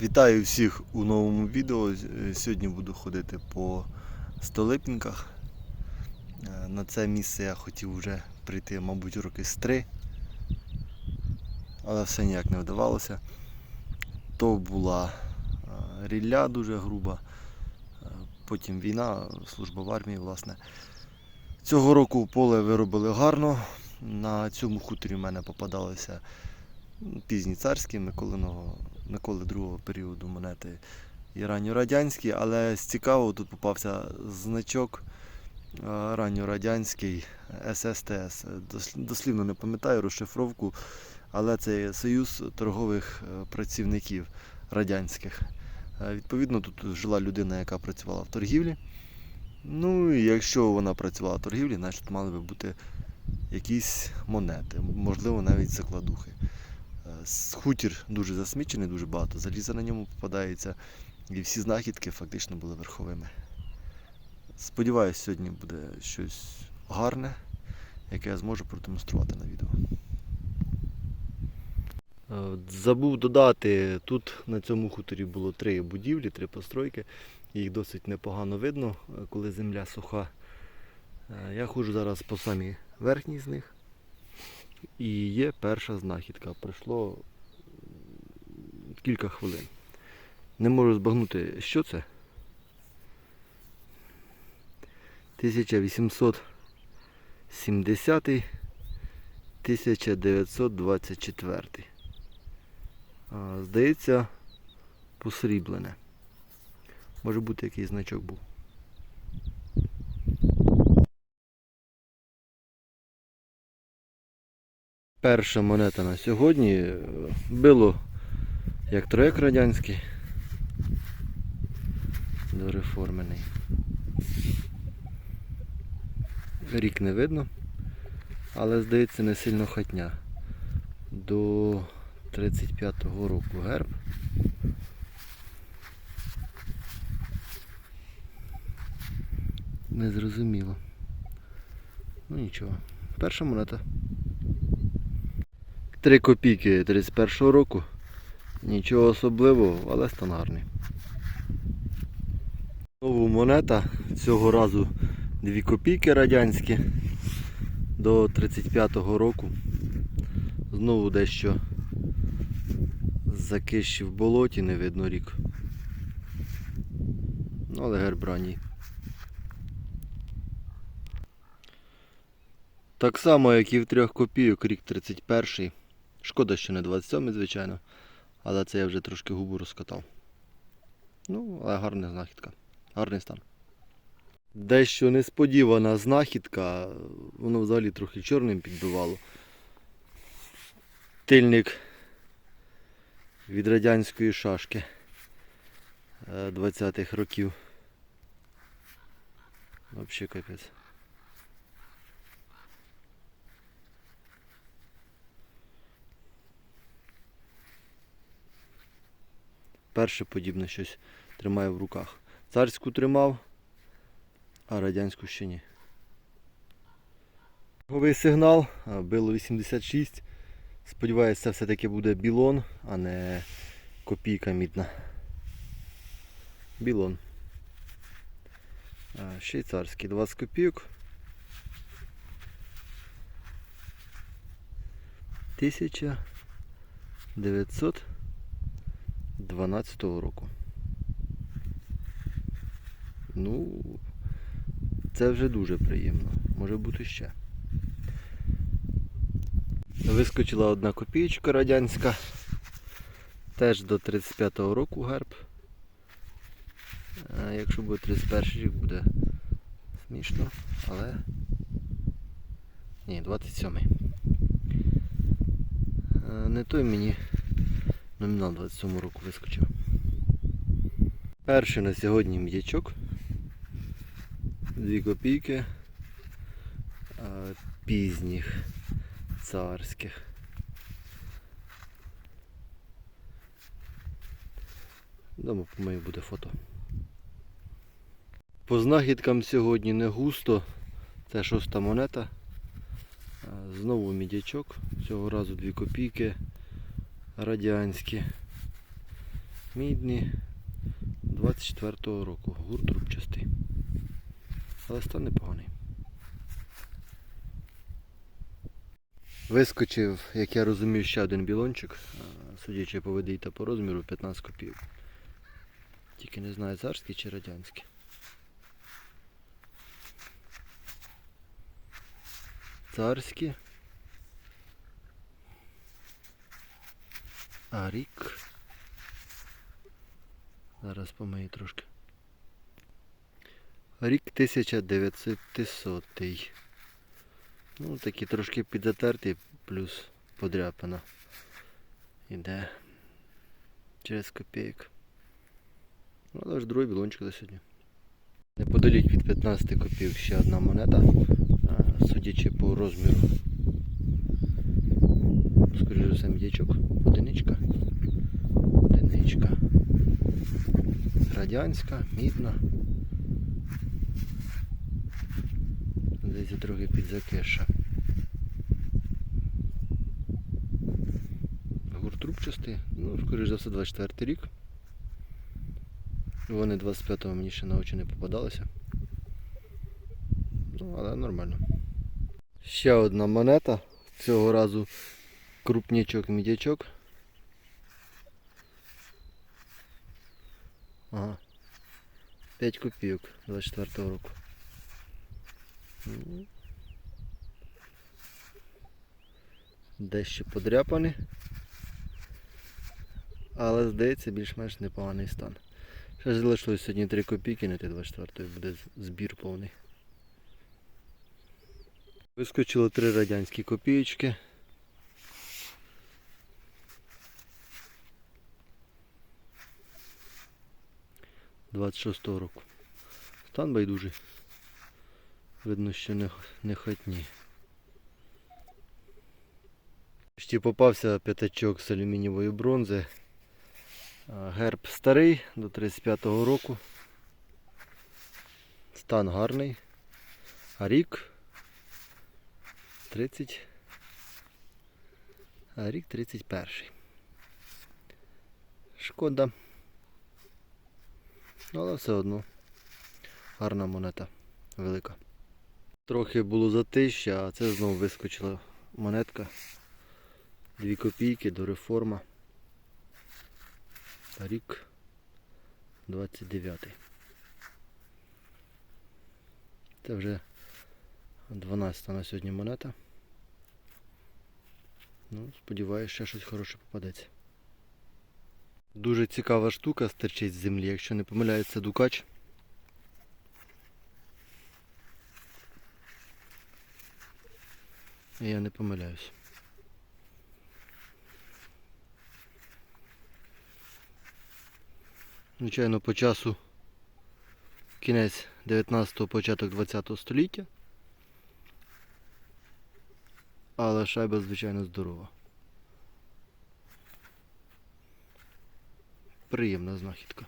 Вітаю всіх у новому відео. Сьогодні буду ходити по Столипінках. Е, На це місце я хотів вже прийти, мабуть, роки з три, але все ніяк не вдавалося. То була е, рілля дуже груба, е, потім війна, служба в армії, власне. Цього року поле виробили гарно. На цьому хуторі в мене попадалися пізні царські Миколиного, Миколи другого періоду монети і ранньорадянські, але з цікавого тут попався значок е, ранньорадянський ССТС. Дослівно не пам'ятаю розшифровку, але це Союз торгових е, працівників радянських. Е, Відповідно, тут жила людина, яка працювала в торгівлі. Ну і якщо вона працювала в торгівлі, значить мали би бути якісь монети, можливо, навіть закладухи. Хутір дуже засмічений, дуже багато заліза на ньому попадається, і всі знахідки фактично були верховими. Сподіваюсь, сьогодні буде щось гарне, яке я зможу продемонструвати на відео. Е, Забув додати, тут на цьому хуторі було три будівлі, три постройки. Їх досить непогано видно, е, коли земля суха. Е, Я ходжу зараз по самій верхній з них. І є перша знахідка. Пройшло кілька хвилин. Не можу збагнути, що це. 1870 1924. Здається, посріблене. Може бути якийсь значок був. Перша монета на сьогодні е, било як троєк радянський. Дореформений. Рік не видно, але здається не сильно хатня. До 35-го року герб. Незрозуміло. Ну нічого. Перша монета. 3 копійки 31-го року. Нічого особливого, але стан гарний. Знову монета. Цього разу 2 копійки радянські до 35-го року. Знову дещо закищі в болоті, не видно рік. Ну, але герб ранній. Так само, як і в трьох копійок, рік 31. Шкода, що не 27, звичайно. Але це я вже трошки губу розкатав. Ну, але гарна знахідка. Гарний стан. Дещо несподівана знахідка. Воно взагалі трохи чорним підбивало. Тильник від радянської шашки е, 20-х років. Взагалі капець. Перше подібне щось тримаю в руках. Царську тримав, а радянську ще ні. Черговий сигнал, било 86. Сподіваюся, це все-таки буде білон, а не копійка мідна. Білон. Швейцарський 20 копійок. 1912 року. Ну, це вже дуже приємно. Може бути ще. Вискочила одна копійка радянська. Теж до 35-го року герб. А якщо буде 31 рік, буде смішно, але. Ні, 27-й. Е, Не той мені номінал 27 року вискочив. Перший на сьогодні м'ячок. Дві копійки е, пізніх царських. Дома по моєму буде фото. По знахідкам сьогодні не густо. Це шоста монета. Е, Знову мідячок. Цього разу дві копійки радянські. Мідні 24-го року. Гурт трубчастий. Але стан непоганий. Вискочив, як я розумію, ще один білончик, судячи по виді та по розміру, 15 копійок. Тільки не знаю, царський чи радянський. Царські. А рік. Зараз помию трошки. Рік 1900. Ну, такі трошки підзатерті, плюс подряпана. Іде через копійок. Ну, але ж другий білончик за сьогодні. Неподалік від 15 копійок ще одна монета, судячи по розміру. Скоріше все, м'ячок. Одиничка. Одиничка. Радянська, мідна. Здається, трохи підзакиша. Гурт трубчастий, ну, скоріш за все, 24 рік. Вони 25-го мені ще на очі не попадалися. Ну, але нормально. Ще одна монета. Цього разу крупнячок мідячок. Ага. 5 копійок 24-го року. Дещо подряпані. Але здається більш-менш непоганий стан. Ще залишилось сьогодні 3 копійки, на ті 24 буде збір повний. Вискочило 3 радянські копійки. Двадцять шостого року. Стан байдужий. Видно, що не, не хатні. Ще попався п'ятачок з алюмінієвої бронзи. Герб старий до 35-го року. Стан гарний. А рік 30. А рік 31. Шкода. Ну, Але все одно. Гарна монета. Велика. Трохи було затища, а це знову вискочила монетка. Дві копійки до реформа. Рік 29. Це вже 12 на сьогодні монета. Ну, сподіваюся, ще щось хороше попадеться. Дуже цікава штука стирчить з землі, якщо не помиляюсь, це дукач. Я не помиляюсь. Звичайно, по часу кінець 19-го, початок 20-го століття. Але шайба, звичайно, здорова. Приємна знахідка.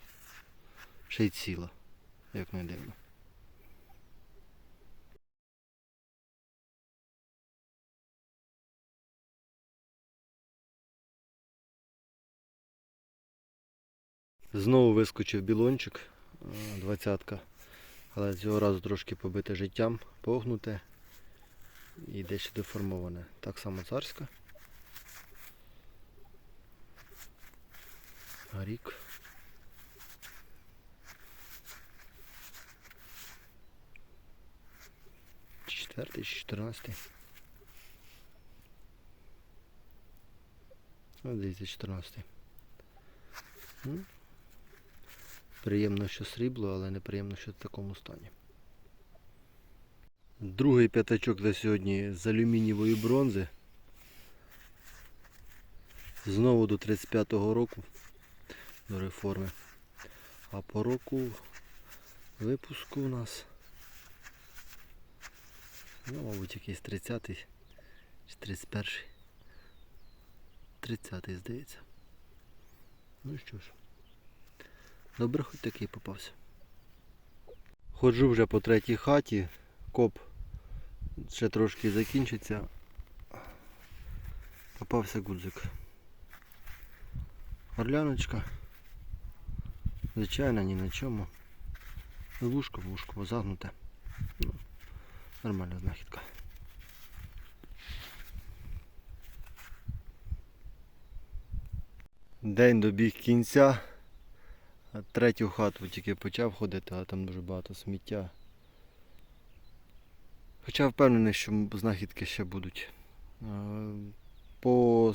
Ще й ціла, як не дивно. Знову вискочив білончик, двадцятка, але цього разу трошки побите життям, погнуте і дещо деформоване. Так само царська. Рік. Четвертий, чотирнадцятий. Ну, здається, чотирнадцятий. Ну, Приємно, що срібло, але неприємно, що в такому стані. Другий п'ятачок за сьогодні з алюмінієвої бронзи. Знову до 35-го року до реформи. А по року випуску у нас. Ну, мабуть, якийсь 30-й чи 31-й. 30-й, здається. Ну що ж. Добре, хоч такий попався. Ходжу вже по третій хаті, коп ще трошки закінчиться. Попався гудзик. Орляночка Звичайно, ні на чому. Вушко, вушко, загнуте. Ну, нормальна знахідка. День добіг кінця. Третю хату тільки почав ходити, а там дуже багато сміття. Хоча впевнений, що знахідки ще будуть. Е, По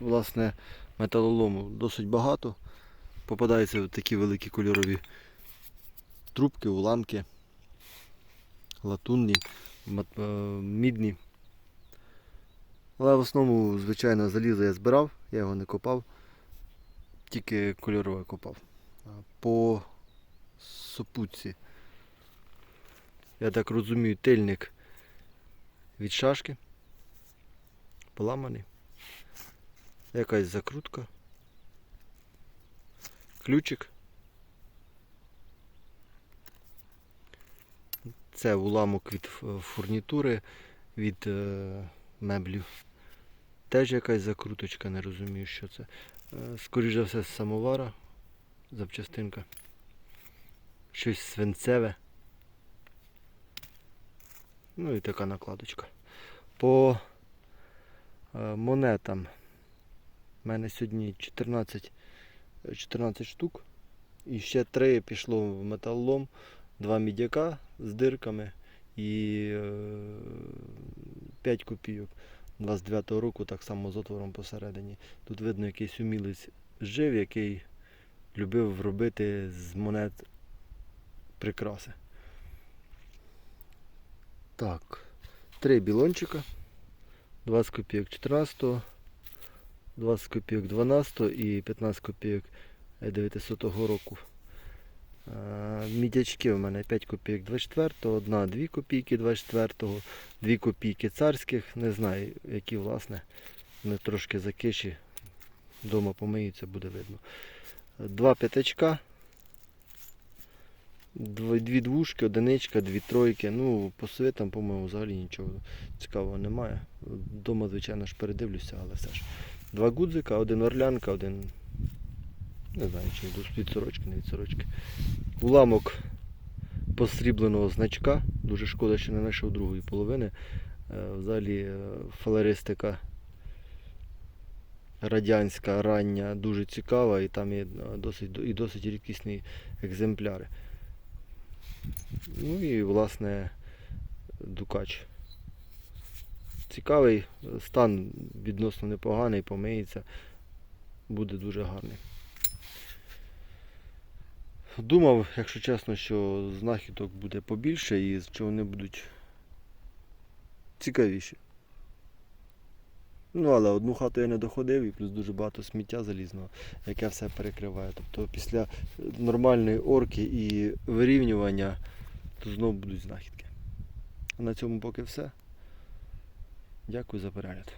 власне металолому досить багато. Попадаються такі великі кольорові трубки, уламки, латунні, е, мідні. Але в основному, звичайно, залізо я збирав, я його не копав, тільки кольорове копав. По супутці, я так розумію, тильник від шашки. Поламаний. Якась закрутка. Ключик. Це уламок від фурнітури, від е, меблів. Теж якась закруточка, не розумію, що це. Е, Скоріше за все з самовара. Запчастинка. Щось свинцеве. Ну і така накладочка. По е, монетам. У мене сьогодні 14, е, 14 штук. І ще 3 пішло в металлом, 2 мідяка з дирками і е, 5 копійок 29-го року, так само з отвором посередині. Тут видно якийсь умілець жив, який любив робити з монет прикраси. Так, три білончика. 20 копійок 14, 20 копійок 12 і 15 копійок 900 року. Е, Мідячки у мене 5 копійок 24, одна 2 копійки 24, 2 копійки царських, не знаю, які власне. Вони трошки закиші. Дома помиються, буде видно. Два п'ятачка. Дв- Дві двушки, одиничка, дві тройки. Ну, по свитам, по-моєму, взагалі нічого цікавого немає. Дома, звичайно ж, передивлюся, але все ж. Два гудзика, один орлянка, один. Не знаю, чи від сорочки, не від сорочки. Уламок посрібленого значка. Дуже шкода, що не знайшов другої половини. Е, Взагалі е, фалеристика радянська, рання, дуже цікава, і там є досить, і досить рідкісні екземпляри. Ну і власне дукач. Цікавий, стан відносно непоганий, помиється, буде дуже гарний. Думав, якщо чесно, що знахідок буде побільше і що вони будуть цікавіші. Ну, але одну хату я не доходив і плюс дуже багато сміття залізного, яке все перекриває. Тобто після нормальної орки і вирівнювання то знову будуть знахідки. А на цьому поки все. Дякую за перегляд.